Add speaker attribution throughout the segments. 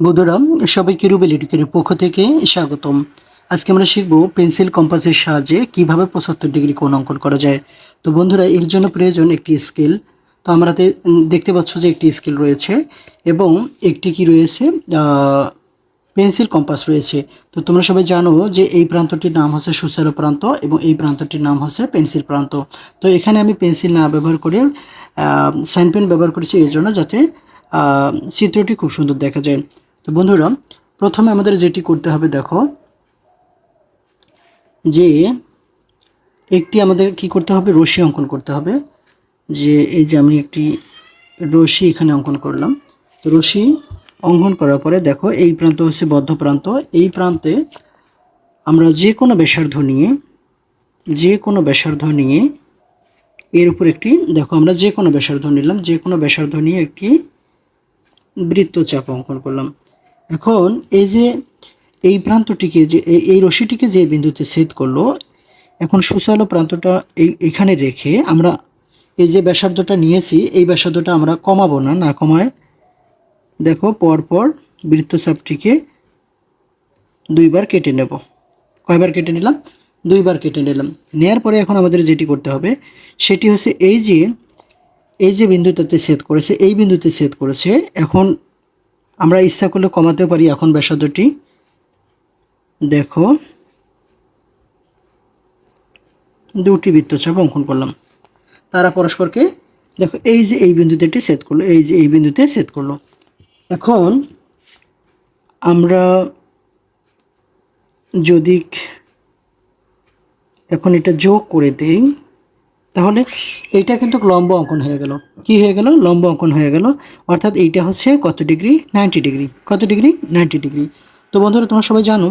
Speaker 1: বন্ধুরা, সবাইকে রুবেল এডুকের পক্ষ থেকে স্বাগতম। আজকে আমরা শিখব পেন্সিল কম্পাসের সাহায্যে কীভাবে পঁচাত্তর ডিগ্রি কোণ অঙ্কন করা যায়। তো বন্ধুরা, এর জন্য প্রয়োজন একটি স্কেল। তো আমরা দেখতে পাচ্ছ যে একটি স্কেল রয়েছে এবং একটি কি রয়েছে? পেন্সিল কম্পাস রয়েছে। তো তোমরা সবাই জানো যে এই প্রান্তটির নাম হচ্ছে সুচারু প্রান্ত এবং এই প্রান্তটির নাম হচ্ছে পেন্সিল প্রান্ত। তো এখানে আমি পেন্সিল না ব্যবহার করে সাইন পেন ব্যবহার করেছি এর জন্য যাতে চিত্রটি খুব সুন্দর দেখা যায়। তো বন্ধুরা, প্রথমে আমাদের যেটি করতে হবে, দেখো, যে একটি আমাদের কি করতে হবে? রশি অঙ্কন করতে হবে। যে এই যে আমি একটি রশি এখানে অঙ্কন করলাম। তো রশি অঙ্কন করার পরে, দেখো, এই প্রান্ত হচ্ছে বদ্ধ প্রান্ত। এই প্রান্তে আমরা যে কোনো ব্যাসার্ধ নিয়ে, যে কোনো ব্যাসার্ধ নিয়ে, এর উপর একটি, দেখো, আমরা যে কোনো ব্যাসার্ধ নিলাম, যে কোনো ব্যাসার্ধ নিয়ে একটি বৃত্তচাপ অঙ্কন করলাম। এখন এই যে এই প্রান্তটিকে যে এই- রশিটিকে যে বিন্দুতে ছেদ করল, এখন সুচালো প্রান্তটা এই, এখানে রেখে আমরা এই যে ব্যাসার্ধটা নিয়েছি, এই ব্যাসার্ধটা আমরা কমাবো না না কমায়। দেখো, পরপর বৃত্তচাপটিকে দুইবার কেটে নেব। কয়বার কেটে নিলাম? দুইবার কেটে নিলাম। নেয়ার পরে এখন আমাদের যেটি করতে হবে, সেটি হচ্ছে এই যে এই যে বিন্দুটাতে ছেদ করেছে, এই বিন্দুতে ছেদ করেছে, এখন আমরা ইচ্ছা করলে কমাতেও পারি এখন ব্যাসার্ধটি। দেখো, দুটি বৃত্তচাপ অঙ্কন করলাম। তারা পরস্পরকে, দেখো, এই যে এই বিন্দুতে একটি ছেদ করল, এই যে এই বিন্দুতে ছেদ করল। এখন আমরা যদি এখন এটা যোগ করে দেই তাহলে এইটা কিন্তু লম্ব অঙ্কন হয়ে গেল। কি হয়ে গেল? লম্ব অঙ্কন হয়ে গেল। অর্থাৎ এইটা হচ্ছে কত ডিগ্রি? Ninety degree. কত ডিগ্রি? Ninety degree. তো বন্ধুরা, তোমরা সবাই জানো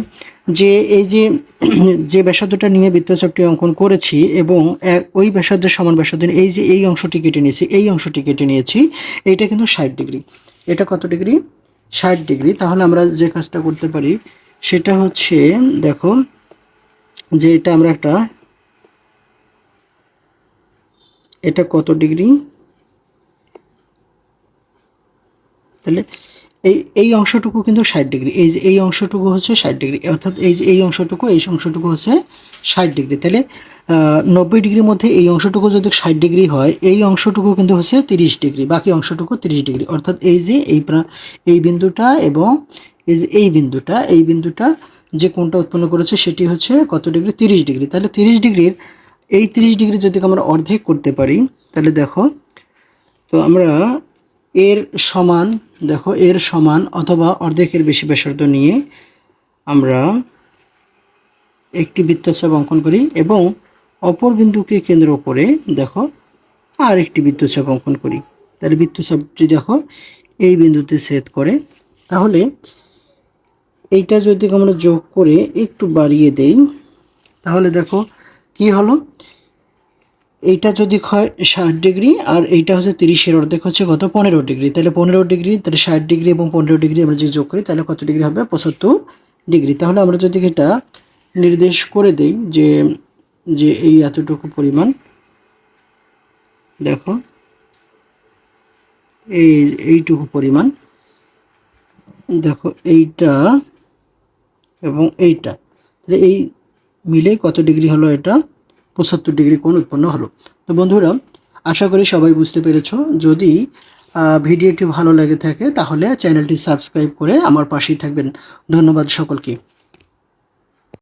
Speaker 1: যে এই যে যে ব্যাসার্ধটা নিয়ে বৃত্তচাপটি অঙ্কন করেছি এবং ওই ব্যাসার্ধের সমান ব্যাসার্ধ এই যে এই অংশটি কেটে নিয়েছি, এই অংশটি কেটে নিয়েছি, এইটা কিন্তু ষাট ডিগ্রি। এটা কত ডিগ্রি? ষাট ডিগ্রি। তাহলে আমরা যে কাজটা করতে পারি, সেটা হচ্ছে, দেখো, যে এটা আমরা একটা এটা কত ডিগ্রি? তাহলে এই এই অংশটুকু কিন্তু ষাট ডিগ্রি। এই যে এই অংশটুকু হচ্ছে ষাট ডিগ্রি, অর্থাৎ এই যে এই অংশটুকু এই অংশটুকু হচ্ছে ষাট ডিগ্রি। তাহলে নব্বই ডিগ্রির মধ্যে এই অংশটুকু যদি ষাট ডিগ্রি হয়, এই অংশটুকু কিন্তু হচ্ছে তিরিশ ডিগ্রি, বাকি অংশটুকু তিরিশ ডিগ্রি। অর্থাৎ এই যে এই এই বিন্দুটা এবং এই যে এই বিন্দুটা এই বিন্দুটা যে কোনটা উৎপন্ন করেছে সেটি হচ্ছে কত ডিগ্রি? তিরিশ ডিগ্রি। তাহলে তিরিশ ডিগ্রির এই তিরিশ ডিগ্রি যদি আমরা অর্ধেক করতে পারি, তাহলে দেখো, তো আমরা এর সমান, দেখো, এর সমান অথবা অর্ধেকের বেশি ব্যাসার্ধ নিয়ে আমরা একটি বৃত্তচাপ অঙ্কন করি এবং অপর বিন্দুকে কেন্দ্র করে, দেখো আর একটি বৃত্তচাপ অঙ্কন করি। তাহলে বৃত্তচাপটি দেখো, এই বিন্দুতে ছেদ করে। তাহলে এইটা যদি আমরা যোগ করে একটু বাড়িয়ে দেই, তাহলে দেখো কি হলো? এইটা যদি হয় ষাট ডিগ্রি আর এইটা হচ্ছে তিরিশের অর্ধেক হচ্ছে কত? পনেরো ডিগ্রি। তাহলে পনেরো ডিগ্রি, তাহলে ষাট ডিগ্রি এবং পনেরো ডিগ্রি আমরা যদি যোগ করি, তাহলে কত ডিগ্রি হবে? পঁচাত্তর ডিগ্রি। তাহলে আমরা যদি এটা নির্দেশ করে দেই যে যে এই এতটুকু পরিমাণ, দেখো, এই, এইটুকু পরিমাণ, দেখো এইটা এবং এইটা। তাহলে এই মিলে কত ডিগ্রি হলো এটা? পঁচাত্তর ডিগ্রি কোণ উৎপন্ন হলো। তো বন্ধুরা, আশা করি সবাই বুঝতে পেরেছ। যদি ভিডিওটি ভালো লেগে থাকে, তাহলে চ্যানেলটি সাবস্ক্রাইব করে আমার পাশেই থাকবেন। ধন্যবাদ সকলকে।